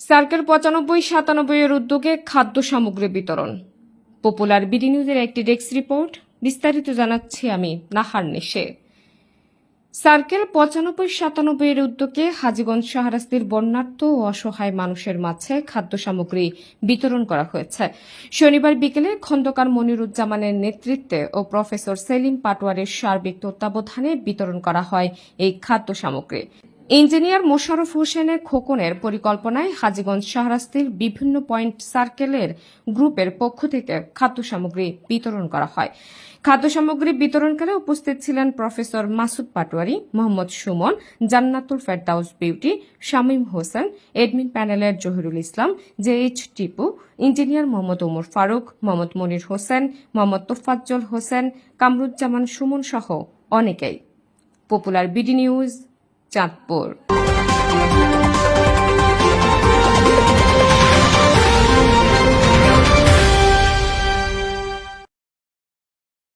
Circle পঁচানব্বই, সাতানব্বই এর উদ্যোগে খাদ্য সামগ্রী বিতরণ। পপুলার বিডি নিউজের একটি ডেস্ক রিপোর্ট, বিস্তারিত জানাচ্ছি আমি নাহার নেশে। সার্কেল পঁচানব্বই, সাতানব্বই এর উদ্যোগে হাজীগঞ্জ শাহরাস্তির বন্যার্থ ও অসহায় মানুষের মাঝে খাদ্য সামগ্রী বিতরণ করা হয়েছে। শনিবার বিকেলে খন্দকার মনিরুজ্জামানের নেতৃত্বে ও প্রফেসর সেলিম পাটোয়ারের সার্বিক তত্ত্বাবধানে বিতরণ করা হয় এই খাদ্য সামগ্রী। ইঞ্জিনিয়ার মোশাররফ হোসেনের খোকনের পরিকল্পনায় হাজীগঞ্জ শাহরাস্তির বিভিন্ন পয়েন্ট সার্কেলের গ্রুপের পক্ষ থেকে খাদ্য সামগ্রী বিতরণ করা হয়। খাদ্য সামগ্রী বিতরণকালে উপস্থিত ছিলেন প্রফেসর মাসুদ পাটোয়ারি, মোহাম্মদ সুমন, জান্নাতুল ফেরদাউস বিউটি, শামীম হোসেন, এডমিন প্যানেলের Zahirul Islam, J H Tipu, engineer Mohammad Omar Faruk, Mohammad Monir Hossain, Mohammad Tofazzal Hossain, Kamruzzaman Sumon সহ অনেকেই। Popular BD news Chandpur.